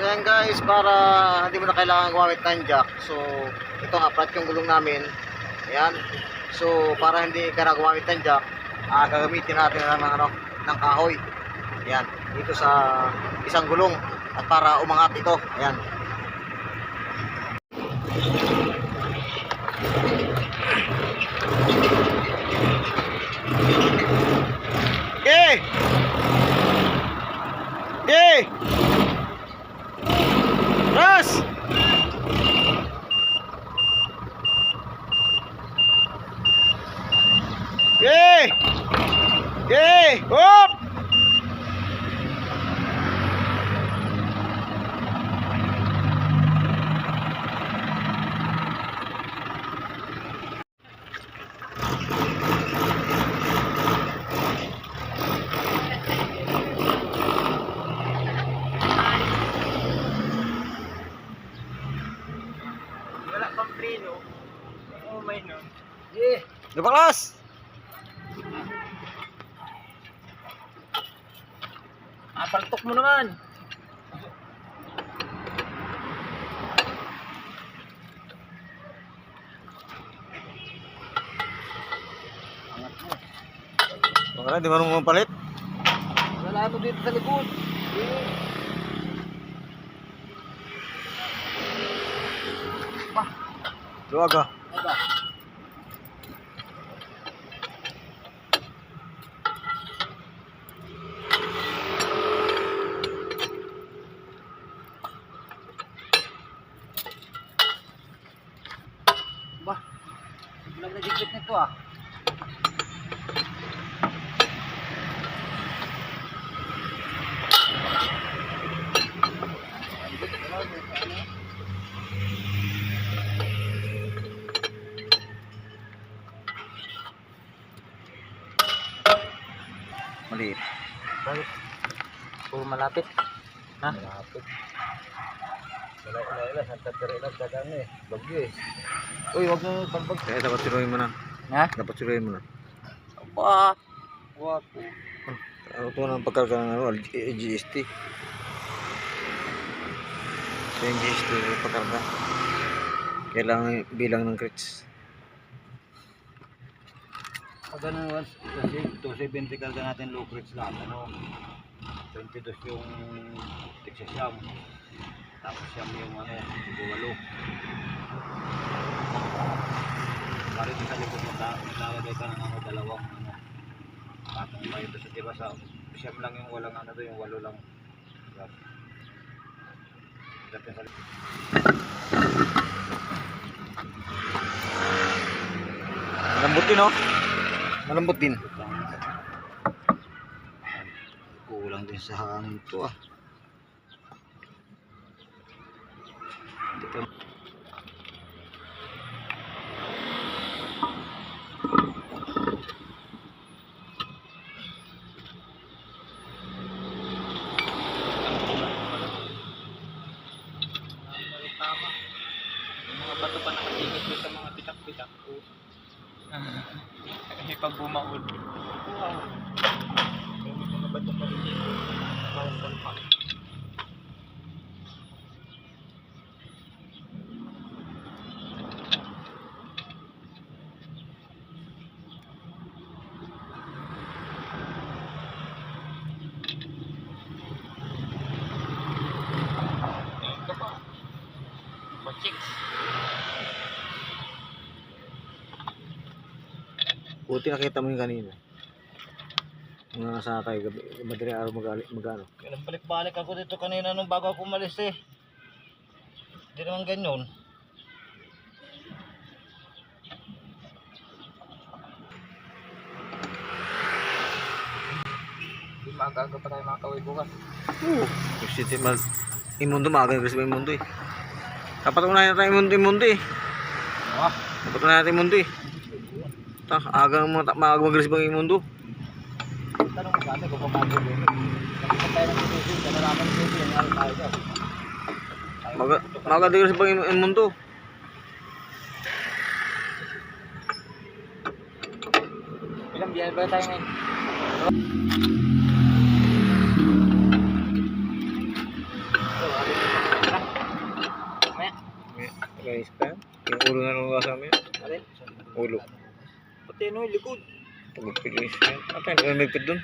So yan guys, para hindi mo na kailangan gumamit ng jack. So ito nga, flat yung gulong namin. Ayan. So para hindi ka na gumamit ng jack, ah, gagamitin natin ng, ano, ng kahoy. Ayan. Dito sa isang gulong. At para umangat ito. Ayan. Okay! Hop! Wala pang preno. Oo, may nun. Yeah. Lubaklas! Ah, paltok mo naman. Wala, di marunong mapalit. Wala mo dito sa likod. Luwag ah. Aba. Ba, nagigit nito ah. Maliit. Bakit? Puro malapit. Ha? Malapit. Wala, wala, wala. Santa Teresa, dadaan eh. Bagyo eh. Uy, wag mo pagbag. Kaya dapat siruhin mo na. Ha? Dapat siruhin mo na. Aba. Wapo. Ano to ng pagkarga ng ano, G- GST. Ito yung GST pagkarga. Kailangan bilang ng crits. Pag ano, kasi 270 karga natin low crits lahat, ano, 22 yung Texas Yam. Tapos Yam yung ano, Buwalo. Bali sa likod mo, maglalagay ka ng ano, dalawang ano, patong pa ito sa diba sa Siyam lang yung walang ano to, yung walo lang. Dapat sa likod. Malambot din oh. Malambot din. Kulang din sa hangin to ah. Pa mga bato pa nakatingit doon sa mga pitak-pitak ko. Kasi pag bumaon. Wow. Yung mga bato pa rin dito. Parang salpak. Buti nakita mo yung kanina. Mga nasakay, gabi, madaling araw mag magano. Balik-balik ako dito kanina nung bago ako umalis eh. Hindi naman ganyan. Di magaga pa tayo mga kaway bukas. Oo. City mal imundo maaga yung sa imundo eh. Dapat unahin natin imundo imundo eh. Ah, Dapat unahin natin imundo eh. Ta, aga mo maaga mag-receive ang imundo. tanong mo sa kung paano yun. Nakita tayo ng susi, kanaraman ng susi, yung ano tayo. Maga ang im- imundo. Ilang biyahe ba tayo ngayon? Yung ulo na nung kasama yun. Ulo. Pati ano yung likod. Pagpilis yan. At hindi ka nagpid dun.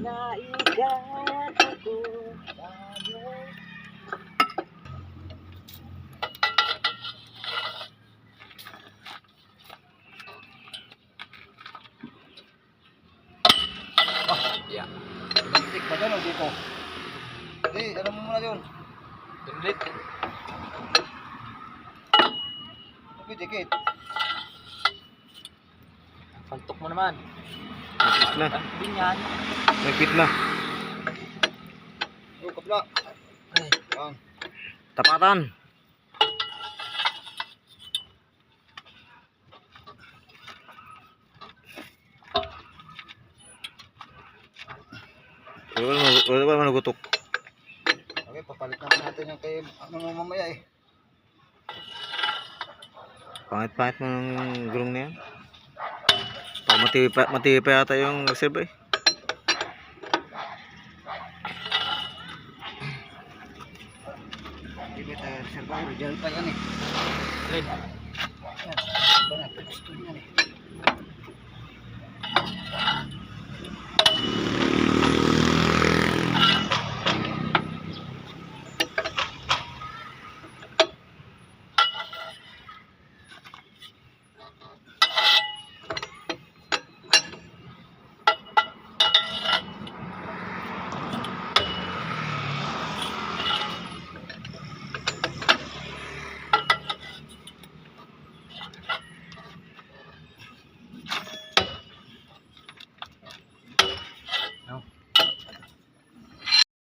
Naigat ako sa'yo. Ah, yeah. Domestic ba dyan o dito? Hindi, alam mo muna yun. Pinlit. Pidikit. Pantok mo naman. Nagpid na. Din yan. Nagpid na. Oh, kapla. Ay, yan. Tapatan. Wala naman- wala naman nagutok? Palitan natin yung kay ano mamaya eh. Pangit-pangit mo ng gulong na yan. Pag matiwi pa, matiwi pa yata yung reserve eh. Matiwi tayo reserve. Original pa yan eh. Red. Yan. Iba na. Gusto yan eh.